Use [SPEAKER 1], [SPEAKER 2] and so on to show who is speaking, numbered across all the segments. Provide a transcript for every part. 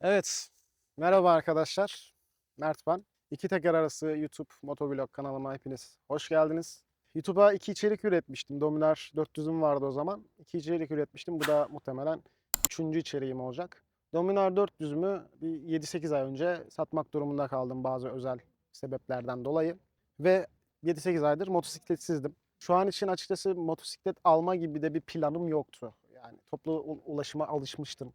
[SPEAKER 1] Evet, merhaba arkadaşlar. Mert ben. İki teker arası YouTube motovlog kanalıma hepiniz hoş geldiniz. YouTube'a iki içerik üretmiştim. Dominar 400'üm vardı o zaman. İki içerik üretmiştim. Bu da muhtemelen üçüncü içeriğim olacak. Dominar 400'ümü bir 7-8 ay önce satmak durumunda kaldım bazı özel sebeplerden dolayı. Ve 7-8 aydır motosikletsizdim. Şu an için açıkçası motosiklet alma gibi de bir planım yoktu. Yani toplu ulaşıma alışmıştım.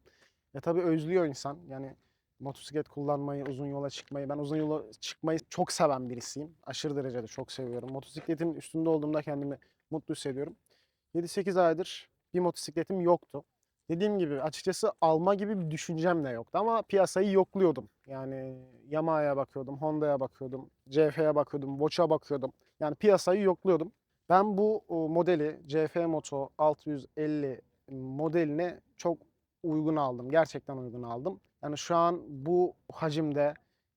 [SPEAKER 1] Ya tabii özlüyor insan. Yani motosiklet kullanmayı, uzun yola çıkmayı. Ben uzun yola çıkmayı çok seven birisiyim. Aşırı derecede çok seviyorum. Motosikletin üstünde olduğumda kendimi mutlu hissediyorum. 7-8 aydır bir motosikletim yoktu. Dediğim gibi açıkçası alma gibi bir düşüncem de yoktu ama piyasayı yokluyordum. Yani Yamaha'ya bakıyordum, Honda'ya bakıyordum, CF'ye bakıyordum, Boch'a bakıyordum. Yani piyasayı yokluyordum. Ben bu modeli CF Moto 650 modeline çok uygun aldım. Gerçekten uygun aldım. Yani şu an bu hacimde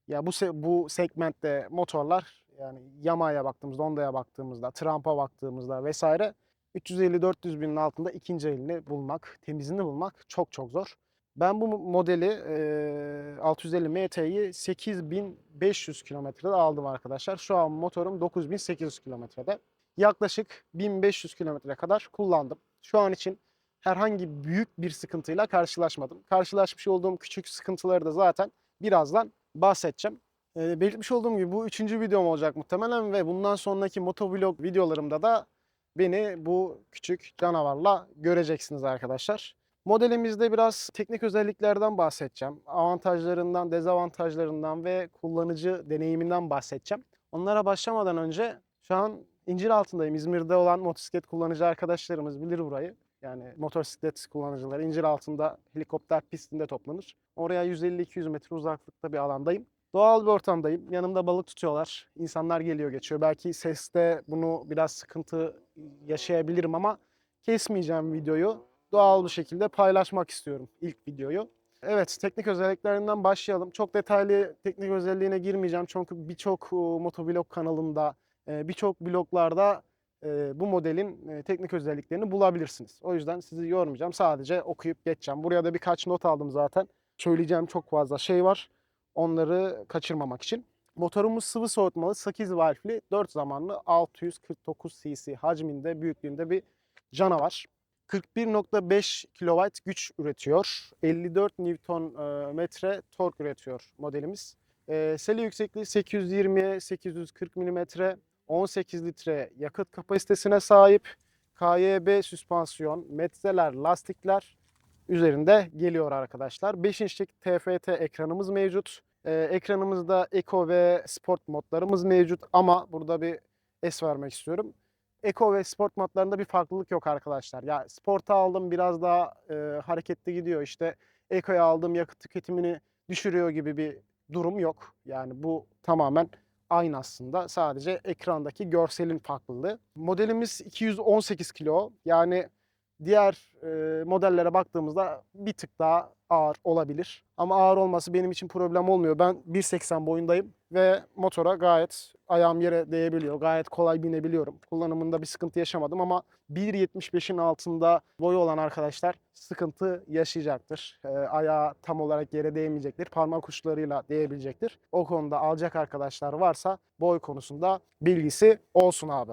[SPEAKER 1] ya bu bu segmentte motorlar yani Yamaha'ya baktığımızda, Honda'ya baktığımızda, Trump'a baktığımızda vesaire 350-400 binin altında ikinci elini bulmak, temizini bulmak çok çok zor. Ben bu modeli eee, 650 MT'yi 8500 kilometrede aldım arkadaşlar. Şu an motorum 9800 kilometrede. Yaklaşık 1500 kilometre kadar kullandım. Şu an için herhangi büyük bir sıkıntıyla karşılaşmadım. Karşılaşmış olduğum küçük sıkıntıları da zaten birazdan bahsedeceğim. Belirtmiş olduğum gibi bu üçüncü videom olacak muhtemelen ve bundan sonraki motovlog videolarımda da beni bu küçük canavarla göreceksiniz arkadaşlar. Modelimizde biraz teknik özelliklerden bahsedeceğim. Avantajlarından, dezavantajlarından ve kullanıcı deneyiminden bahsedeceğim. Onlara başlamadan önce şu an incir altındayım. İzmir'de olan motosiklet kullanıcı arkadaşlarımız bilir burayı. Yani motosiklet kullanıcıları incir altında helikopter pistinde toplanır. Oraya 150-200 metre uzaklıkta bir alandayım. Doğal bir ortamdayım. Yanımda balık tutuyorlar. İnsanlar geliyor geçiyor. Belki seste bunu biraz sıkıntı yaşayabilirim ama kesmeyeceğim videoyu. Doğal bir şekilde paylaşmak istiyorum ilk videoyu. Evet, teknik özelliklerinden başlayalım. Çok detaylı teknik özelliğine girmeyeceğim çünkü birçok e, motovlog kanalında, e, birçok bloglarda e, bu modelin teknik özelliklerini bulabilirsiniz. O yüzden sizi yormayacağım. Sadece okuyup geçeceğim. Buraya da birkaç not aldım zaten. Söyleyeceğim çok fazla şey var. Onları kaçırmamak için. Motorumuz sıvı soğutmalı 8 valfli 4 zamanlı 649 cc hacminde büyüklüğünde bir canavar. 41.5 kW güç üretiyor. 54 Newton e, tork üretiyor modelimiz. E, seli yüksekliği 820'ye 840 mm. 18 litre yakıt kapasitesine sahip. KYB süspansiyon, metzeler, lastikler üzerinde geliyor arkadaşlar. 5 inçlik TFT ekranımız mevcut. Ee, ekranımızda Eco ve Sport modlarımız mevcut ama burada bir es vermek istiyorum. Eco ve Sport modlarında bir farklılık yok arkadaşlar. Ya Sport'a aldım biraz daha e, hareketli gidiyor. İşte Eco'ya aldım yakıt tüketimini düşürüyor gibi bir durum yok. Yani bu tamamen aynı aslında. Sadece ekrandaki görselin farklılığı. Modelimiz 218 kilo. Yani diğer e, modellere baktığımızda bir tık daha ağır olabilir. Ama ağır olması benim için problem olmuyor. Ben 1.80 boyundayım ve motora gayet ayağım yere değebiliyor. Gayet kolay binebiliyorum. Kullanımında bir sıkıntı yaşamadım ama 1.75'in altında boyu olan arkadaşlar sıkıntı yaşayacaktır. E, ayağı tam olarak yere değmeyecektir. Parmak uçlarıyla değebilecektir. O konuda alacak arkadaşlar varsa boy konusunda bilgisi olsun abi.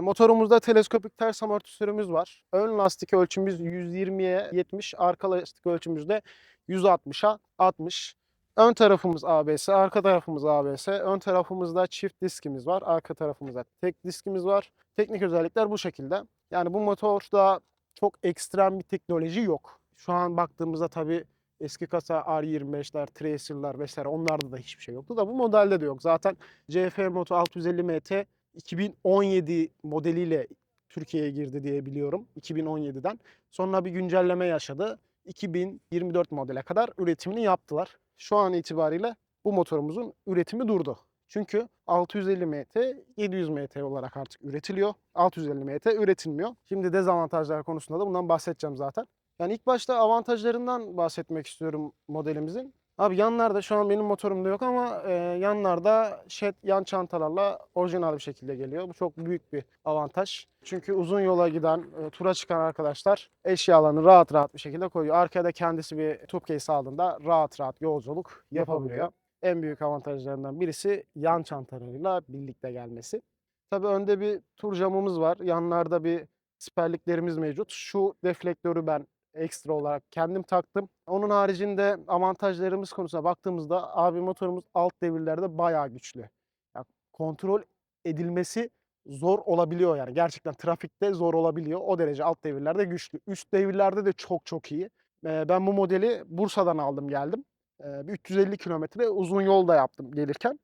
[SPEAKER 1] Motorumuzda teleskopik ters amortisörümüz var. Ön lastik ölçümüz 120'ye 70, arka lastik ölçümüz de 160'a 60. Ön tarafımız ABS, arka tarafımız ABS. Ön tarafımızda çift diskimiz var, arka tarafımızda tek diskimiz var. Teknik özellikler bu şekilde. Yani bu motorda çok ekstrem bir teknoloji yok. Şu an baktığımızda tabii eski kasa R25'ler, Tracer'lar vesaire onlarda da hiçbir şey yoktu da bu modelde de yok. Zaten CF Moto 650 MT 2017 modeliyle Türkiye'ye girdi diye biliyorum. 2017'den. Sonra bir güncelleme yaşadı. 2024 modele kadar üretimini yaptılar. Şu an itibariyle bu motorumuzun üretimi durdu. Çünkü 650 MT 700 MT olarak artık üretiliyor. 650 MT üretilmiyor. Şimdi dezavantajlar konusunda da bundan bahsedeceğim zaten. Yani ilk başta avantajlarından bahsetmek istiyorum modelimizin. Abi yanlarda şu an benim motorumda yok ama e, yanlarda shed yan çantalarla orijinal bir şekilde geliyor. Bu çok büyük bir avantaj. Çünkü uzun yola giden, e, tura çıkan arkadaşlar eşyalarını rahat rahat bir şekilde koyuyor. Arkaya da kendisi bir tube case aldığında rahat rahat yolculuk yapabiliyor. En büyük avantajlarından birisi yan çantalarıyla birlikte gelmesi. Tabii önde bir tur camımız var. Yanlarda bir siperliklerimiz mevcut. Şu deflektörü ben ekstra olarak kendim taktım. Onun haricinde avantajlarımız konusuna baktığımızda abi motorumuz alt devirlerde bayağı güçlü. Ya kontrol edilmesi zor olabiliyor yani. Gerçekten trafikte zor olabiliyor. O derece alt devirlerde güçlü. Üst devirlerde de çok çok iyi. Ben bu modeli Bursa'dan aldım geldim. Ee, bir 350 kilometre uzun yolda yaptım gelirken.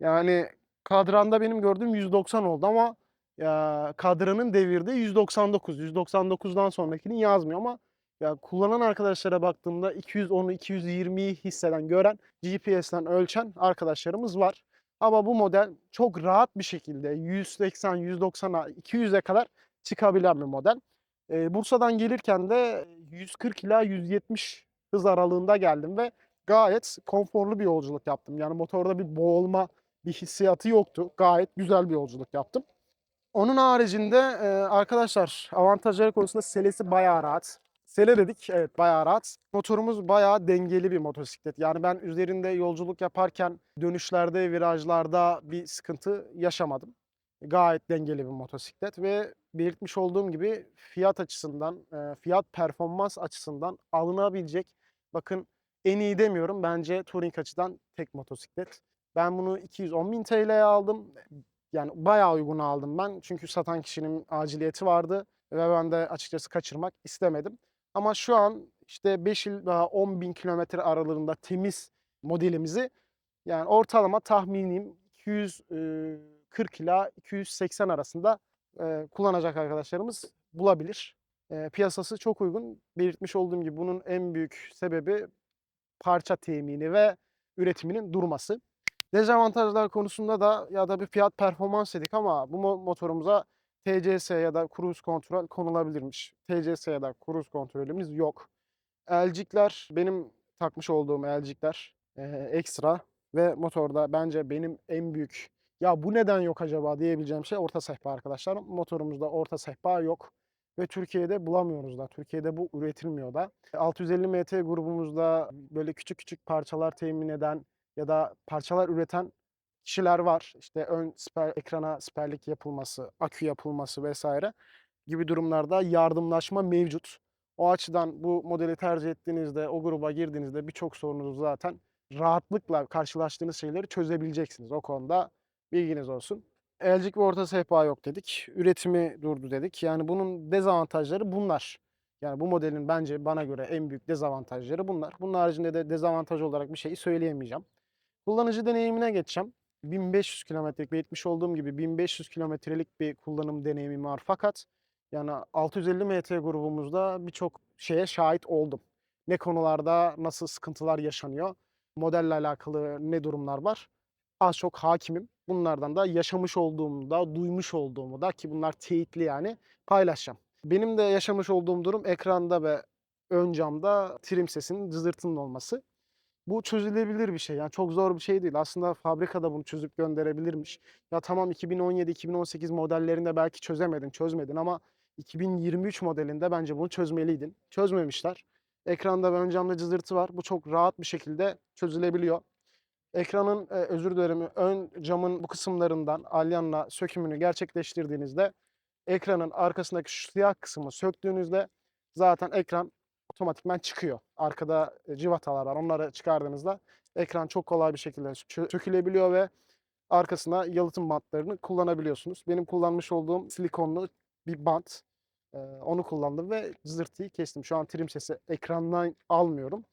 [SPEAKER 1] Yani kadranda benim gördüğüm 190 oldu ama kadranın devirde 199. 199'dan sonrakini yazmıyor ama ya kullanan arkadaşlara baktığımda 210'u 220'yi hisseden, gören, GPS'ten ölçen arkadaşlarımız var. Ama bu model çok rahat bir şekilde 180, 190'a, 200'e kadar çıkabilen bir model. Ee, Bursa'dan gelirken de 140 ila 170 hız aralığında geldim ve gayet konforlu bir yolculuk yaptım. Yani motorda bir boğulma bir hissiyatı yoktu. Gayet güzel bir yolculuk yaptım. Onun haricinde e, arkadaşlar avantajları konusunda selesi bayağı rahat. Sele dedik evet bayağı rahat. Motorumuz bayağı dengeli bir motosiklet. Yani ben üzerinde yolculuk yaparken dönüşlerde, virajlarda bir sıkıntı yaşamadım. Gayet dengeli bir motosiklet ve belirtmiş olduğum gibi fiyat açısından, e, fiyat performans açısından alınabilecek bakın en iyi demiyorum bence touring açıdan tek motosiklet. Ben bunu 210.000 TL'ye aldım. Yani bayağı uygun aldım ben. Çünkü satan kişinin aciliyeti vardı ve ben de açıkçası kaçırmak istemedim. Ama şu an işte 5 ila 10 bin kilometre aralığında temiz modelimizi yani ortalama tahminim 240 ila 280 arasında kullanacak arkadaşlarımız bulabilir. Piyasası çok uygun. Belirtmiş olduğum gibi bunun en büyük sebebi parça temini ve üretiminin durması. Dezavantajlar konusunda da ya da bir fiyat performans dedik ama bu mo- motorumuza TCS ya da cruise kontrol konulabilirmiş. TCS ya da cruise kontrolümüz yok. Elcikler benim takmış olduğum elcikler eee, ekstra ve motorda bence benim en büyük ya bu neden yok acaba diyebileceğim şey orta sehpa arkadaşlar. Motorumuzda orta sehpa yok ve Türkiye'de bulamıyoruz da. Türkiye'de bu üretilmiyor da. 650 MT grubumuzda böyle küçük küçük parçalar temin eden ya da parçalar üreten kişiler var. İşte ön siper, ekrana siperlik yapılması, akü yapılması vesaire gibi durumlarda yardımlaşma mevcut. O açıdan bu modeli tercih ettiğinizde, o gruba girdiğinizde birçok sorununuzu zaten rahatlıkla karşılaştığınız şeyleri çözebileceksiniz. O konuda bilginiz olsun. Elcik ve orta sehpa yok dedik. Üretimi durdu dedik. Yani bunun dezavantajları bunlar. Yani bu modelin bence bana göre en büyük dezavantajları bunlar. Bunun haricinde de dezavantaj olarak bir şey söyleyemeyeceğim. Kullanıcı deneyimine geçeceğim. 1500 kilometrelik belirtmiş olduğum gibi 1500 kilometrelik bir kullanım deneyimim var fakat yani 650 MT grubumuzda birçok şeye şahit oldum. Ne konularda nasıl sıkıntılar yaşanıyor, modelle alakalı ne durumlar var az çok hakimim. Bunlardan da yaşamış olduğumu da, duymuş olduğumu da ki bunlar teyitli yani paylaşacağım. Benim de yaşamış olduğum durum ekranda ve ön camda trim sesinin cızırtının olması. Bu çözülebilir bir şey. Yani çok zor bir şey değil. Aslında fabrikada bunu çözüp gönderebilirmiş. Ya tamam 2017-2018 modellerinde belki çözemedin, çözmedin ama 2023 modelinde bence bunu çözmeliydin. Çözmemişler. Ekranda ve ön camda cızırtı var. Bu çok rahat bir şekilde çözülebiliyor. Ekranın, e, özür dilerim, ön camın bu kısımlarından alyanla sökümünü gerçekleştirdiğinizde ekranın arkasındaki şu siyah kısmı söktüğünüzde zaten ekran otomatikman çıkıyor. Arkada e, civatalar var. Onları çıkardığınızda ekran çok kolay bir şekilde çö- sökülebiliyor ve arkasına yalıtım bantlarını kullanabiliyorsunuz. Benim kullanmış olduğum silikonlu bir bant. e, onu kullandım ve zırtıyı kestim. Şu an trim sesi ekrandan almıyorum.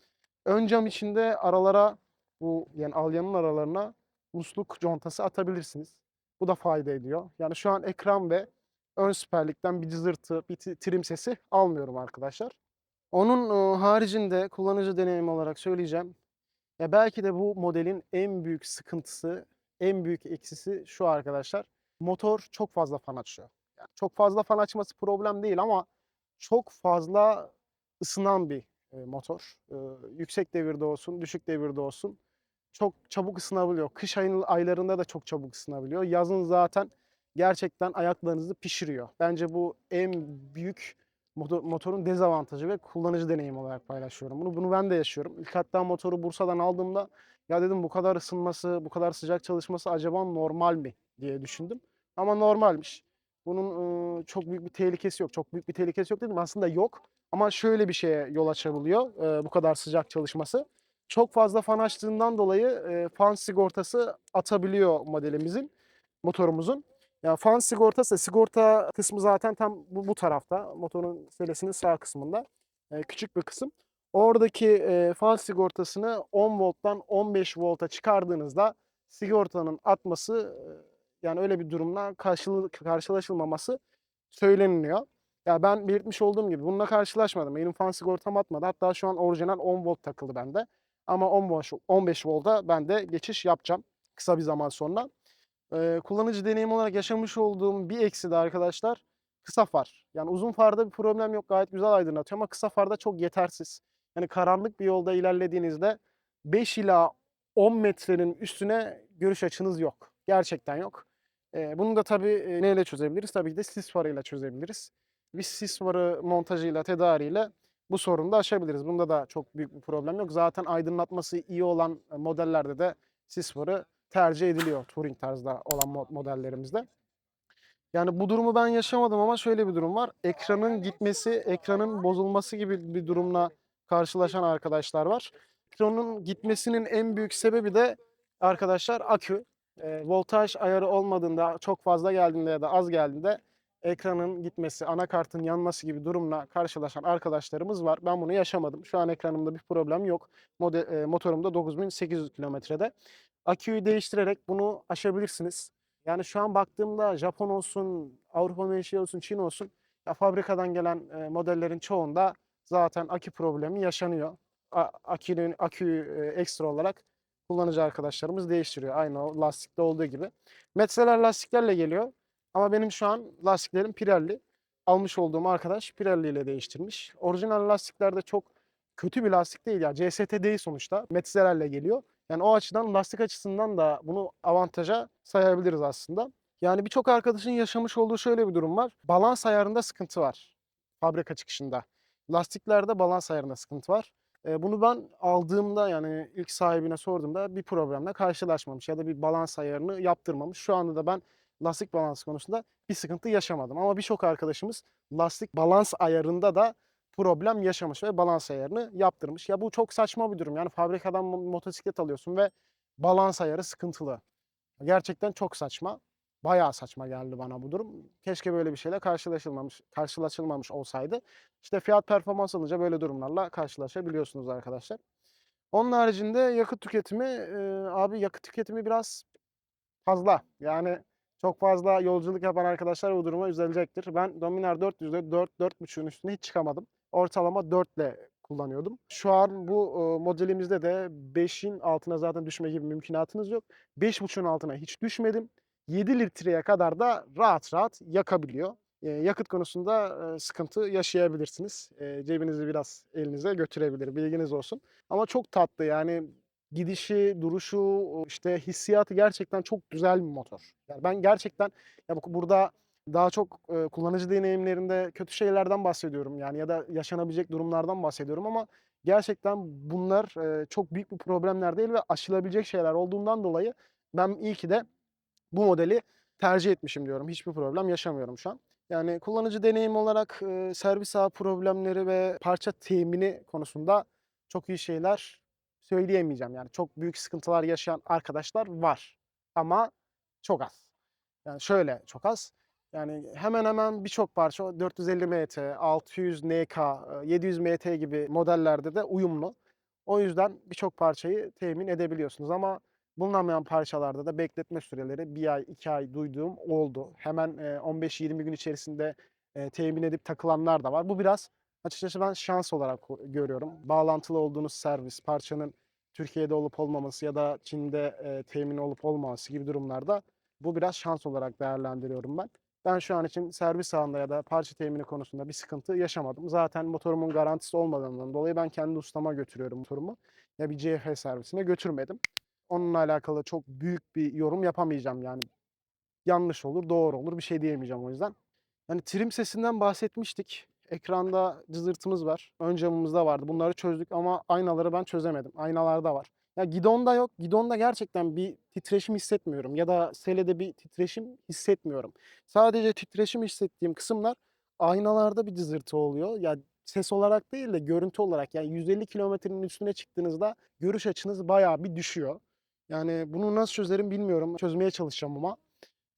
[SPEAKER 1] Ön cam içinde aralara bu yani alyanın aralarına musluk contası atabilirsiniz. Bu da fayda ediyor. Yani şu an ekran ve ön siperlikten bir cızırtı, bir trim sesi almıyorum arkadaşlar. Onun haricinde kullanıcı deneyimi olarak söyleyeceğim. Ya belki de bu modelin en büyük sıkıntısı, en büyük eksisi şu arkadaşlar. Motor çok fazla fan açıyor. Yani çok fazla fan açması problem değil ama çok fazla ısınan bir motor. Yüksek devirde olsun, düşük devirde olsun çok çabuk ısınabiliyor. Kış aylarında da çok çabuk ısınabiliyor. Yazın zaten gerçekten ayaklarınızı pişiriyor. Bence bu en büyük motor- motorun dezavantajı ve kullanıcı deneyimi olarak paylaşıyorum. Bunu bunu ben de yaşıyorum. İlk hatta motoru Bursa'dan aldığımda ya dedim bu kadar ısınması, bu kadar sıcak çalışması acaba normal mi diye düşündüm. Ama normalmiş. Bunun ıı, çok büyük bir tehlikesi yok. Çok büyük bir tehlikesi yok dedim. Aslında yok. Ama şöyle bir şeye yol açabiliyor ıı, bu kadar sıcak çalışması. Çok fazla fan açtığından dolayı e, fan sigortası atabiliyor modelimizin, motorumuzun. Yani fan sigortası, sigorta kısmı zaten tam bu, bu tarafta. Motorun selesinin sağ kısmında. E, küçük bir kısım. Oradaki e, fan sigortasını 10 volttan 15 volta çıkardığınızda sigortanın atması e, yani öyle bir durumla karşılı, karşılaşılmaması söyleniliyor. Ya ben belirtmiş olduğum gibi bununla karşılaşmadım. Benim fan sigortam atmadı. Hatta şu an orijinal 10 volt takılı bende. Ama 15, 15 volta ben de geçiş yapacağım kısa bir zaman sonra. Kullanıcı deneyim olarak yaşamış olduğum bir eksi de arkadaşlar kısa far. Yani uzun farda bir problem yok gayet güzel aydınlatıyor ama kısa farda çok yetersiz. Yani karanlık bir yolda ilerlediğinizde 5 ila 10 metrenin üstüne görüş açınız yok. Gerçekten yok. Bunu da tabii neyle çözebiliriz? Tabii ki de sis farıyla çözebiliriz. Bir sis farı montajıyla, tedariğiyle bu sorunu da aşabiliriz. Bunda da çok büyük bir problem yok. Zaten aydınlatması iyi olan modellerde de sis farı tercih ediliyor touring tarzda olan mo- modellerimizde. Yani bu durumu ben yaşamadım ama şöyle bir durum var. Ekranın gitmesi, ekranın bozulması gibi bir durumla karşılaşan arkadaşlar var. Ekranın gitmesinin en büyük sebebi de arkadaşlar akü. E, voltaj ayarı olmadığında, çok fazla geldiğinde ya da az geldiğinde ekranın gitmesi, anakartın yanması gibi durumla karşılaşan arkadaşlarımız var. Ben bunu yaşamadım. Şu an ekranımda bir problem yok. Mode, e, motorum da 9800 kilometrede. Aküyü değiştirerek bunu aşabilirsiniz. Yani şu an baktığımda Japon olsun, Avrupa menşei olsun, Çin olsun ya fabrikadan gelen e, modellerin çoğunda zaten akü problemi yaşanıyor. Akünün aküyü e, ekstra olarak kullanıcı arkadaşlarımız değiştiriyor. Aynı o lastikte olduğu gibi. Metzeler lastiklerle geliyor. Ama benim şu an lastiklerim Pirelli. Almış olduğum arkadaş Pirelli ile değiştirmiş. Orijinal lastiklerde çok kötü bir lastik değil ya. CST değil sonuçta. Metzelerle geliyor. Yani o açıdan lastik açısından da bunu avantaja sayabiliriz aslında. Yani birçok arkadaşın yaşamış olduğu şöyle bir durum var. Balans ayarında sıkıntı var. Fabrika çıkışında. Lastiklerde balans ayarında sıkıntı var. Bunu ben aldığımda yani ilk sahibine sorduğumda bir problemle karşılaşmamış ya da bir balans ayarını yaptırmamış. Şu anda da ben lastik balansı konusunda bir sıkıntı yaşamadım. Ama birçok arkadaşımız lastik balans ayarında da problem yaşamış ve balans ayarını yaptırmış. Ya bu çok saçma bir durum. Yani fabrikadan mo- motosiklet alıyorsun ve balans ayarı sıkıntılı. Gerçekten çok saçma. Bayağı saçma geldi bana bu durum. Keşke böyle bir şeyle karşılaşılmamış, karşılaşılmamış olsaydı. İşte fiyat performans alınca böyle durumlarla karşılaşabiliyorsunuz arkadaşlar. Onun haricinde yakıt tüketimi, e, abi yakıt tüketimi biraz fazla. Yani çok fazla yolculuk yapan arkadaşlar bu duruma üzülecektir. Ben Dominar 400'de 4 4.5'ün üstüne hiç çıkamadım. Ortalama 4 ile kullanıyordum. Şu an bu modelimizde de 5'in altına zaten düşme gibi mümkünatınız yok. 5.5'un altına hiç düşmedim. 7 litreye kadar da rahat rahat yakabiliyor. Yakıt konusunda sıkıntı yaşayabilirsiniz. Cebinizi biraz elinize götürebilir. Bilginiz olsun. Ama çok tatlı yani gidişi, duruşu, işte hissiyatı gerçekten çok güzel bir motor. Yani ben gerçekten ya bu- burada daha çok e, kullanıcı deneyimlerinde kötü şeylerden bahsediyorum yani ya da yaşanabilecek durumlardan bahsediyorum ama gerçekten bunlar e, çok büyük bir problemler değil ve aşılabilecek şeyler olduğundan dolayı ben iyi ki de bu modeli tercih etmişim diyorum. Hiçbir problem yaşamıyorum şu an. Yani kullanıcı deneyim olarak e, servis ağı problemleri ve parça temini konusunda çok iyi şeyler söyleyemeyeceğim. Yani çok büyük sıkıntılar yaşayan arkadaşlar var ama çok az. Yani şöyle çok az. Yani hemen hemen birçok parça 450 MT, 600 NK, e, 700 MT gibi modellerde de uyumlu. O yüzden birçok parçayı temin edebiliyorsunuz ama bulunamayan parçalarda da bekletme süreleri 1 ay, 2 ay duyduğum oldu. Hemen e, 15-20 gün içerisinde temin edip takılanlar da var. Bu biraz açıkçası ben şans olarak görüyorum. Bağlantılı olduğunuz servis, parçanın Türkiye'de olup olmaması ya da Çin'de temin olup olmaması gibi durumlarda bu biraz şans olarak değerlendiriyorum ben. Ben şu an için servis ağında ya da parça temini konusunda bir sıkıntı yaşamadım. Zaten motorumun garantisi olmadığından dolayı ben kendi ustama götürüyorum motorumu. Ya bir CF servisine götürmedim. Onunla alakalı çok büyük bir yorum yapamayacağım yani. Yanlış olur, doğru olur bir şey diyemeyeceğim o yüzden. Hani trim sesinden bahsetmiştik. Ekranda cızırtımız var. Ön camımızda vardı. Bunları çözdük ama aynaları ben çözemedim. Aynalarda var. Ya gidonda yok. Gidonda gerçekten bir titreşim hissetmiyorum. Ya da selede bir titreşim hissetmiyorum. Sadece titreşim hissettiğim kısımlar aynalarda bir cızırtı oluyor. Ya ses olarak değil de görüntü olarak. Yani 150 kilometrenin üstüne çıktığınızda görüş açınız bayağı bir düşüyor. Yani bunu nasıl çözerim bilmiyorum. Çözmeye çalışacağım ama.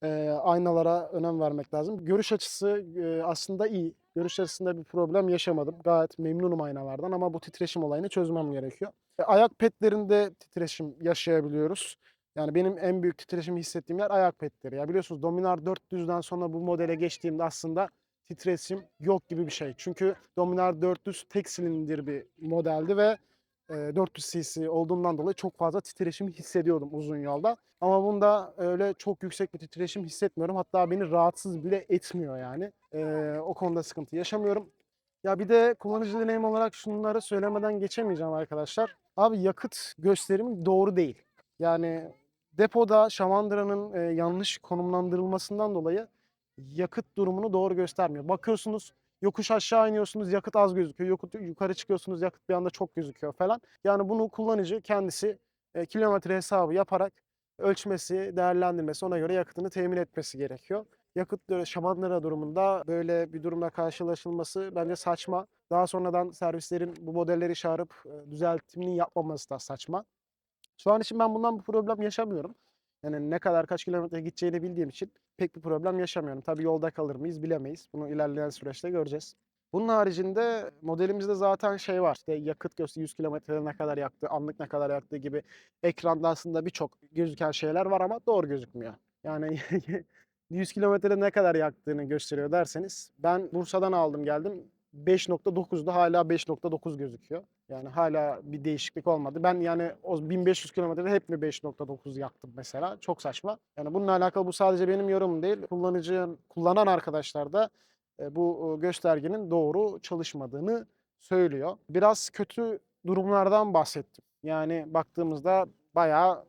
[SPEAKER 1] Eee, aynalara önem vermek lazım. Görüş açısı, eee, aslında iyi. Görüş açısında bir problem yaşamadım. Gayet memnunum aynalardan ama bu titreşim olayını çözmem gerekiyor. E, ayak petlerinde titreşim yaşayabiliyoruz. Yani benim en büyük titreşimi hissettiğim yer ayak petleri. Ya biliyorsunuz Dominar 400'den sonra bu modele geçtiğimde aslında titreşim yok gibi bir şey. Çünkü Dominar 400 tek silindir bir modeldi ve 400 cc olduğundan dolayı çok fazla titreşimi hissediyordum uzun yolda. Ama bunda öyle çok yüksek bir titreşim hissetmiyorum. Hatta beni rahatsız bile etmiyor yani. O konuda sıkıntı yaşamıyorum. Ya bir de kullanıcı deneyim olarak şunları söylemeden geçemeyeceğim arkadaşlar. Abi yakıt gösterimi doğru değil. Yani depoda şamandıranın yanlış konumlandırılmasından dolayı yakıt durumunu doğru göstermiyor. Bakıyorsunuz yokuş aşağı iniyorsunuz yakıt az gözüküyor. Yakıt yukarı çıkıyorsunuz yakıt bir anda çok gözüküyor falan. Yani bunu kullanıcı kendisi e, kilometre hesabı yaparak ölçmesi, değerlendirmesi ona göre yakıtını temin etmesi gerekiyor. Yakıt böyle şamandıra durumunda böyle bir durumla karşılaşılması bence saçma. Daha sonradan servislerin bu modelleri çağırıp e, düzeltimini yapmaması da saçma. Şu an için ben bundan bir problem yaşamıyorum. Yani ne kadar kaç kilometre gideceğini bildiğim için pek bir problem yaşamıyorum. Tabii yolda kalır mıyız bilemeyiz. Bunu ilerleyen süreçte göreceğiz. Bunun haricinde modelimizde zaten şey var. İşte yakıt göster 100 kilometrede ne kadar yaktı, anlık ne kadar yaktığı gibi ekranda aslında birçok gözüken şeyler var ama doğru gözükmüyor. Yani 100 kilometrede ne kadar yaktığını gösteriyor derseniz ben Bursa'dan aldım geldim 5.9'da hala 5.9 gözüküyor. Yani hala bir değişiklik olmadı. Ben yani o 1500 kilometrede hep mi 5.9 yaktım mesela? Çok saçma. Yani bununla alakalı bu sadece benim yorumum değil. Kullanıcı, kullanan arkadaşlar da e, bu göstergenin doğru çalışmadığını söylüyor. Biraz kötü durumlardan bahsettim. Yani baktığımızda bayağı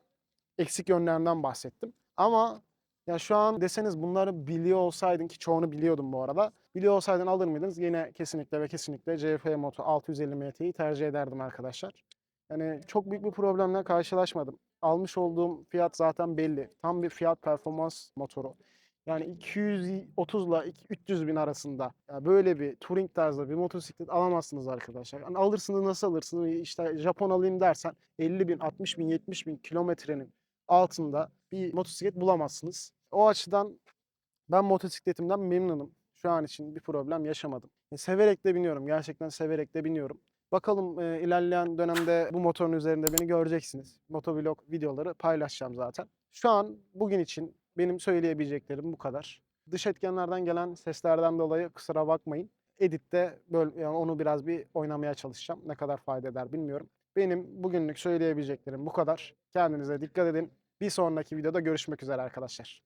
[SPEAKER 1] eksik yönlerinden bahsettim. Ama ya şu an deseniz bunları biliyor olsaydın ki çoğunu biliyordum bu arada. Biliyor olsaydın alır mıydınız? Yine kesinlikle ve kesinlikle CF Moto 650 MT'yi tercih ederdim arkadaşlar. Yani çok büyük bir problemle karşılaşmadım. Almış olduğum fiyat zaten belli. Tam bir fiyat performans motoru. Yani 230 ile 300 bin arasında ya böyle bir touring tarzda bir motosiklet alamazsınız arkadaşlar. Yani alırsınız nasıl alırsınız? İşte Japon alayım dersen 50 bin, 60 bin, 70 bin kilometrenin altında bir motosiklet bulamazsınız. O açıdan ben motosikletimden memnunum. Şu an için bir problem yaşamadım. E, severek de biniyorum. Gerçekten severek de biniyorum. Bakalım e, ilerleyen dönemde bu motorun üzerinde beni göreceksiniz. Motovlog videoları paylaşacağım zaten. Şu an bugün için benim söyleyebileceklerim bu kadar. Dış etkenlerden gelen seslerden dolayı kusura bakmayın. Editte böyle yani onu biraz bir oynamaya çalışacağım. Ne kadar fayda eder bilmiyorum. Benim bugünlük söyleyebileceklerim bu kadar. Kendinize dikkat edin. Bir sonraki videoda görüşmek üzere arkadaşlar.